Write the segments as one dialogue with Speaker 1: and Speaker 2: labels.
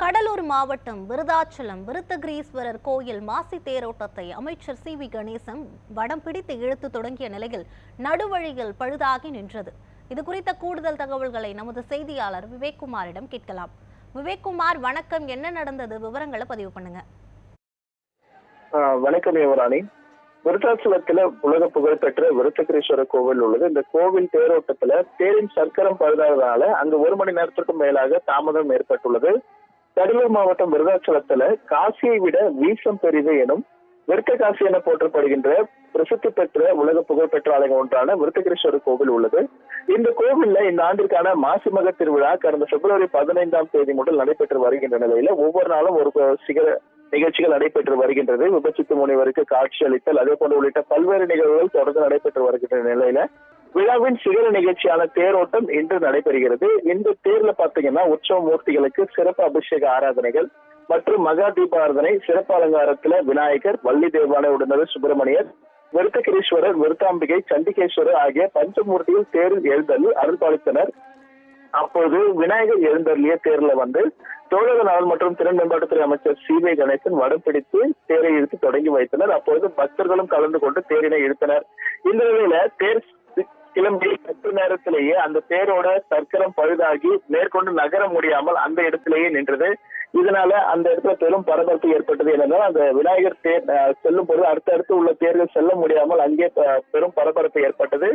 Speaker 1: கடலூர் மாவட்டம் விருதாச்சலம் விருத்தகிரீஸ்வரர் கோயில் மாசி தேரோட்டத்தை அமைச்சர் சி வி கணேசன் வடம் பிடித்து இழுத்து தொடங்கிய நிலையில் நடுவழியில் பழுதாகி நின்றது. இது குறித்த கூடுதல் தகவல்களை நமது செய்தியாளர் விவேக்குமாரிடம் கேட்கலாம். விவேக்குமார் வணக்கம். என்ன நடந்தது? விவரங்களை பதிவு பண்ணுங்க.
Speaker 2: வணக்கம் யுவராணி. விருத்தாச்சலத்துல உலக புகழ்பெற்ற விருத்தகிரீஸ்வரர் கோவில் உள்ளது. இந்த கோவில் தேரோட்டத்துல தேரின் சர்க்கரம் பழுதாததால அங்கு ஒரு மணி நேரத்திற்கும் மேலாக தாமதம் ஏற்பட்டுள்ளது. கடலூர் மாவட்டம் விருதாச்சலத்துல காசியை விட வீசம் பெரிது எனும் விருத்த காசி என போற்றப்படுகின்ற பிரசித்தி பெற்ற உலக புகழ்பெற்ற ஆலயம் ஒன்றான விருத்தகிரீஸ்வரர் கோவில் உள்ளது. இந்த கோவில்ல இந்த ஆண்டிற்கான மாசி மக திருவிழா கடந்த பிப்ரவரி பதினைந்தாம் தேதி முதல் நடைபெற்று வருகின்ற நிலையில ஒவ்வொரு நாளும் ஒரு சிகர நிகழ்ச்சிகள் நடைபெற்று வருகின்றது. விபச்சித்து முனைவருக்கு காட்சி அளித்தல் அதே போன்ற உள்ளிட்ட பல்வேறு நிகழ்வுகள் தொடர்ந்து நடைபெற்று வருகின்ற நிலையில விழாவின் சிகர நிகழ்ச்சியான தேரோட்டம் இன்று நடைபெறுகிறது. இந்த தேர்ல பாத்தீங்கன்னா உற்சவ மூர்த்திகளுக்கு சிறப்பு அபிஷேக ஆராதனைகள் மற்றும் மகா தீபாராதனை சிறப்பு அலங்காரத்துல விநாயகர் வள்ளி தேவாலய உடனே சுப்பிரமணியர் விருத்தகிரீஸ்வரர் விருத்தாம்பிகை சண்டிகேஸ்வரர் ஆகிய பஞ்சமூர்த்தியில் தேரில் எழுந்தள்ளி அருள்பாலித்தனர். அப்போது விநாயகர் எழுந்தருளிய தேர்ல வந்து தமிழக நலன் மற்றும் திறன் மேம்பாட்டுத்துறை அமைச்சர் சி வி கணேசன் வடம் பிடித்து தேரை இழுத்து தொடங்கி வைத்தனர். அப்போது பக்தர்களும் கலந்து கொண்டு தேரினை இழுத்தனர். இந்த நிலையில தேர் கிளம்பி சற்று நேரத்திலேயே அந்த தேரோட சர்க்கரம் பழுதாகி மேற்கொண்டு நகர முடியாமல் அந்த இடத்திலேயே நின்றது. இதனால அந்த இடத்துல பெரும் பரபரப்பு ஏற்பட்டது. ஏனென்றால் அந்த விநாயகர் தேர் செல்லும் பொழுது அடுத்தடுத்து உள்ள தேர்கள் செல்ல முடியாமல் அங்கே பெரும் பரபரப்பு ஏற்பட்டது.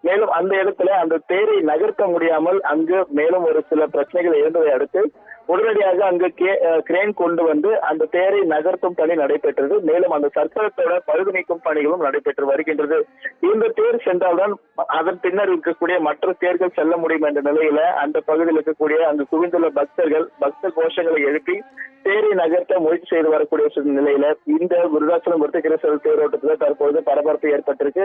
Speaker 2: மேலும் அந்த இடத்துல அந்த தேரை நகர்த்த முடியாமல் அங்கு மேலும் ஒரு சில பிரச்சனைகள் இருந்ததை அடுத்து உடனடியாக அங்கு கிரேன் கொண்டு வந்து அந்த தேரை நகர்த்தும் பணி நடைபெற்றது. மேலும் அந்த சர்க்கரத்தோட பழுது நீக்கும் பணிகளும் நடைபெற்று வருகின்றது. இந்த தேர் சென்றால்தான் அதன் பின்னர் இருக்கக்கூடிய மற்ற தேர்கள் செல்ல முடியும் என்ற நிலையில அந்த பகுதியில் இருக்கக்கூடிய அங்கு குவிந்துள்ள பக்தர்கள் பக்த கோஷங்களை எழுப்பி தேரை நகர்த்த முயற்சி செய்து வரக்கூடிய நிலையில இந்த விருதாச்சலம் விருத்தகிரேஸ்வரர் தேரோட்டத்துல தற்போது பரபரப்பு ஏற்பட்டிருக்கு.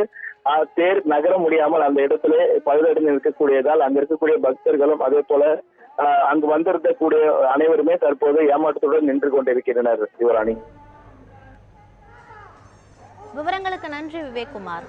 Speaker 2: தேர் நகர முடியாமல் அந்த இடத்துல பழுதடைந்து இருக்கக்கூடியதால் அங்க இருக்கக்கூடிய பக்தர்களும் அதே போல ஆஹ் அங்கு வந்திருக்கக்கூடிய அனைவருமே தற்போது ஏமாற்றத்துடன் நின்று கொண்டிருக்கின்றனர் யுவராணி.
Speaker 1: விவரங்களுக்கு நன்றி விவேக்குமார்